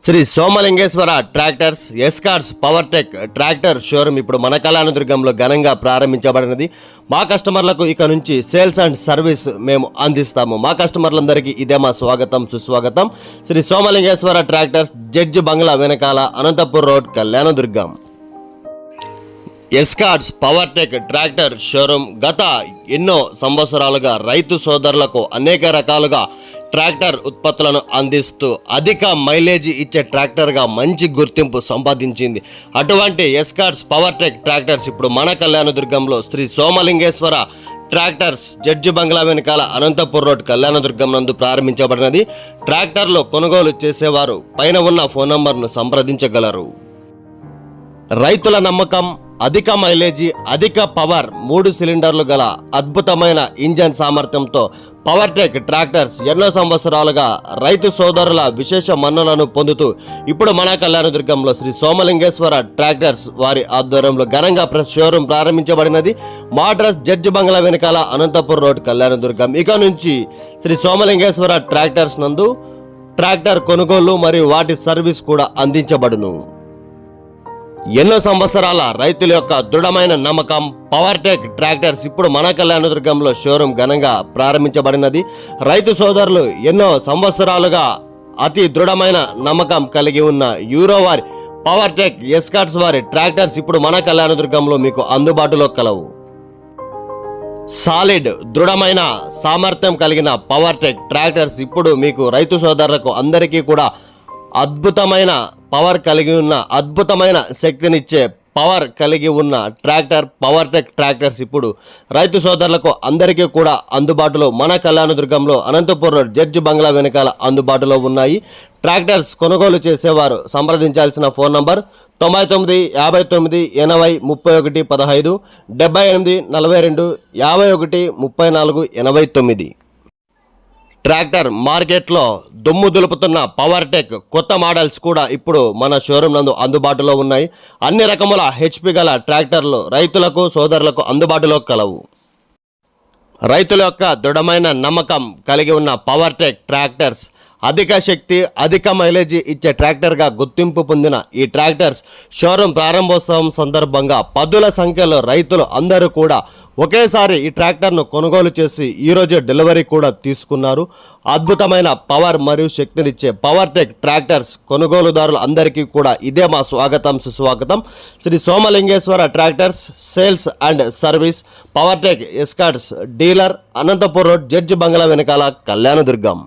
Shri Somalingeshwara tractors Escorts power tech tractor showroom ఇప్పుడు మన కళ్యాణదుర్గంలో ఘనంగా ప్రారంభించబడినది. మా కస్టమర్లకు ఇక నుంచి సేల్స్ అండ్ సర్వీస్ మేము అందిస్తాము. మా కస్టమర్లందరికీ ఇదే మా స్వాగతం సుస్వాగతం. Shri Somalingeshwara tractors judge bungalow వెనకాల Anantapur road Kalyanadurgam. Escorts power tech tractor showroom గత ఎన్నో సంవత్సరాలుగా రైతు సోదరులకు అనేక రకాలుగా ట్రాక్టర్ ఉత్పత్తులను అందిస్తూ అధిక మైలేజ్ ఇచ్చే ట్రాక్టర్గా మంచి గుర్తింపు సంపాదించింది. అటువంటి ఎస్కార్ట్స్ పవర్ టెక్ ట్రాక్టర్స్ ఇప్పుడు మన కళ్యాణదుర్గంలో Shri Somalingeshwara tractors judge bungalow వెనకాల అనంతపూర్ రోడ్ కళ్యాణదుర్గం నందు ప్రారంభించబడినది. ట్రాక్టర్లు కొనుగోలు చేసేవారు పైన ఉన్న ఫోన్ నంబర్ను సంప్రదించగలరు. రైతుల నమ్మకం అధిక మైలేజీ అధిక పవర్ మూడు సిలిండర్లు గల అద్భుతమైన ఇంజన్ సామర్థ్యంతో పవర్టెక్ ట్రాక్టర్స్ ఎన్నో సంవత్సరాలుగా రైతు సోదరుల విశేష మన్నులను పొందుతూ ఇప్పుడు మన కళ్యాణదుర్గంలో శ్రీ సోమలింగేశ్వర ట్రాక్టర్స్ వారి ఆధ్వర్యంలో ఘనంగా ప్ర- షోరూం ప్రారంభించబడినది. మాడ్రస్ జడ్జి బంగ్లా వెనకాల అనంతపురం రోడ్ కళ్యాణదుర్గం. ఇక నుంచి శ్రీ సోమలింగేశ్వర ట్రాక్టర్స్ నందు ట్రాక్టర్ కొనుగోలు మరియు వాటి సర్వీస్ కూడా అందించబడును. ఎన్నో సంవత్సరాల రైతుల యొక్క దృఢమైన నమ్మకం పవర్టెక్ ట్రాక్టర్స్ ఇప్పుడు మన కళ్యాణదుర్గంలో షోరూం ఘనంగా ప్రారంభించబడినది. రైతు సోదరులు ఎన్నో సంవత్సరాలుగా అతి దృఢమైన నమ్మకం కలిగి ఉన్న యూరో వారి పవర్టెక్ ఎస్కాట్స్ వారి ట్రాక్టర్స్ ఇప్పుడు మన కళ్యాణదుర్గంలో మీకు అందుబాటులో కలవు. సాలిడ్ దృఢమైన సామర్థ్యం కలిగిన పవర్టెక్ ట్రాక్టర్స్ ఇప్పుడు మీకు రైతు సోదరులకు అందరికీ కూడా అద్భుతమైన పవర్ కలిగి ఉన్న అద్భుతమైన శక్తినిచ్చే పవర్ కలిగి ఉన్న ట్రాక్టర్ పవర్ టెక్ ట్రాక్టర్స్ ఇప్పుడు రైతు సోదరులకు అందరికీ కూడా అందుబాటులో మన కళ్యాణదుర్గంలో అనంతపురం రోడ్ జడ్జి బంగ్లా వెనకాల అందుబాటులో ఉన్నాయి. ట్రాక్టర్స్ కొనుగోలు చేసేవారు సంప్రదించాల్సిన ఫోన్ నంబర్ తొంభై తొమ్మిది యాభై తొమ్మిది ఎనభై ముప్పై ఒకటి పదహైదు డెబ్బై ఎనిమిది నలభై రెండు యాభై ఒకటి ముప్పై నాలుగు ఎనభై తొమ్మిది. ట్రాక్టర్ మార్కెట్లో దుమ్ము దులుపుతున్న పవర్ టెక్ కొత్త మోడల్స్ కూడా ఇప్పుడు మన షోరూమ్ నందు అందుబాటులో ఉన్నాయి. అన్ని రకముల హెచ్పి గల ట్రాక్టర్లు రైతులకు సోదరులకు అందుబాటులో కలవు. రైతుల యొక్క దృఢమైన నమ్మకం కలిగి ఉన్న పవర్ టెక్ ట్రాక్టర్స్ అధిక శక్తి అధిక మైలేజీ ఇచ్చే ట్రాక్టర్గా గుర్తింపు పొందిన ఈ ట్రాక్టర్స్ షోరూమ్ ప్రారంభోత్సవం సందర్భంగా పదుల సంఖ్యలో రైతులు అందరూ కూడా ఒకేసారి ఈ ట్రాక్టర్ను కొనుగోలు చేసి ఈరోజు డెలివరీ కూడా తీసుకున్నారు. అద్భుతమైన పవర్ మరియు శక్తినిచ్చే పవర్ టెక్ ట్రాక్టర్స్ కొనుగోలుదారులు అందరికీ కూడా ఇదే మా స్వాగతం సుస్వాగతం. Shri Somalingeshwara tractors sales and service power tech Escorts dealer Anantapur road judge bungalow వెనకాల కళ్యాణదుర్గం.